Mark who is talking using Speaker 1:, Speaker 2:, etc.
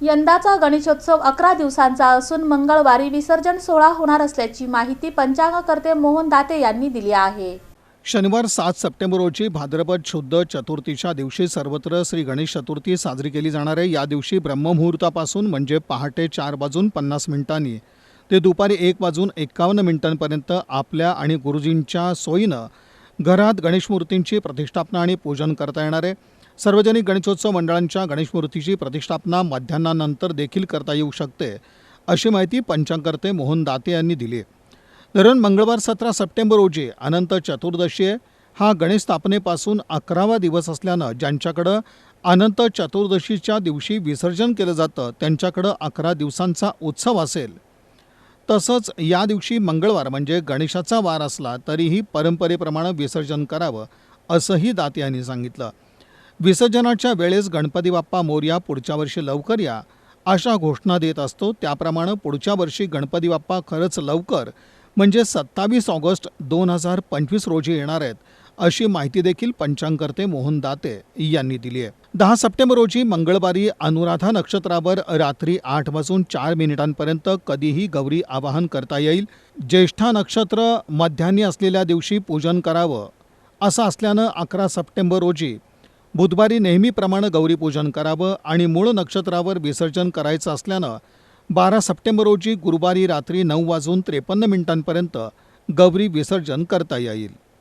Speaker 1: यंदाचा गणेशोत्सव अकरा दिवसांचा असून मंगळवारी विसर्जन सोहळा होणार असल्याची माहिती पंचांगकर्ते मोहन दाते यांनी दिली आहे.
Speaker 2: शनिवार सात सप्टेंबर रोजी भाद्रपद शुद्ध चतुर्थीच्या दिवशी सर्वत्र श्री गणेश चतुर्थी साजरी केली जाणार आहे. या दिवशी ब्रह्ममुहूर्तापासून म्हणजे पहाटे चार वाजून पन्नास मिनिटांनी ते दुपारी एक वाजून एकावन्न मिनिटांपर्यंत आपल्या आणि गुरुजींच्या सोयीनं घरात गणेश मूर्तींची प्रतिष्ठापना आणि पूजन करता येणार आहे. सार्वजनिक गणेशोत्सव मंडळांच्या गणेशमूर्तीची प्रतिष्ठापना मध्यान्हानंतर देखील करता येऊ शकते अशी माहिती पंचांगकर्ते मोहन दाते यांनी दिली धरण दरम्यान मंगळवार सतरा सप्टेंबर रोजी अनंत चतुर्दशी हा गणेश स्थापनेपासून अकरावा दिवस असल्यानं ज्यांच्याकडं अनंत चतुर्दशीच्या दिवशी विसर्जन केलं जातं त्यांच्याकडं अकरा दिवसांचा उत्सव असेल. तसंच या दिवशी मंगळवार म्हणजे गणेशाचा वार असला तरीही परंपरेप्रमाणे विसर्जन करावं असंही दाते यांनी सांगितलं. विसर्जनाच्या वेळेस गणपती बाप्पा मोर्या पुढच्या वर्षी लवकर या अशा घोषणा देत असतो. त्याप्रमाणे पुढच्या वर्षी गणपती बाप्पा खरंच लवकर म्हणजे सत्तावीस ऑगस्ट दोन हजार पंचवीस रोजी येणार आहेत अशी माहिती देखील पंचांगकर्ते मोहन दाते यांनी दिली आहे. दहा सप्टेंबर रोजी मंगळवारी अनुराधा नक्षत्रावर रात्री आठ वाजून चार मिनिटांपर्यंत कधीही गौरी आवाहन करता येईल. ज्येष्ठा नक्षत्र मध्यान्ही असलेल्या दिवशी पूजन करावं असं असल्यानं अकरा सप्टेंबर रोजी बुधवारी नेहमीप्रमाणे गौरीपूजन करावं आणि मूळ नक्षत्रावर विसर्जन करायचं असल्यानं बारा सप्टेंबर रोजी गुरुवारी रात्री नऊ वाजून त्रेपन्न मिनिटांपर्यंत गौरी विसर्जन करता येईल.